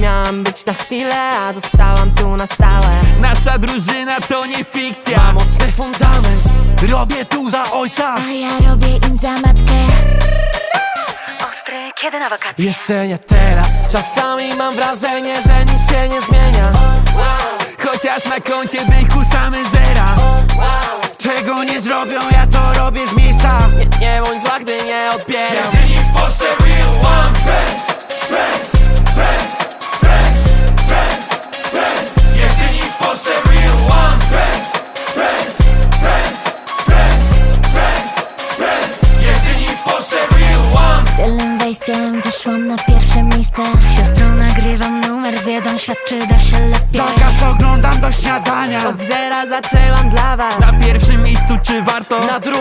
Miałam być na chwilę, a zostałam tu na stałe. Nasza drużyna to nie fikcja. Ma mocny fundament. Robię tu za ojca. A ja robię im za matkę. Ostry, kiedy na wakacje? Jeszcze nie teraz. Czasami mam wrażenie, że nic się nie zmienia. Chociaż na koncie byku same zera. Czego nie zrobią, ja to nie odbieram. Jedyni w Polsce real one friends Friends, friends, friends, friends, friends. Jedyni w Polsce real one friends Friends, friends, friends, friends, friends. Jedyni w Polsce real one. Tylnym wejściem wyszłam na pierwsze miejsce. Z siostrą nagrywam numer, z wiedzą świat czy da się lepiej. Czas oglądam do śniadania. Od zera zaczęłam dla was. Na pierwszym miejscu czy warto? Na drugim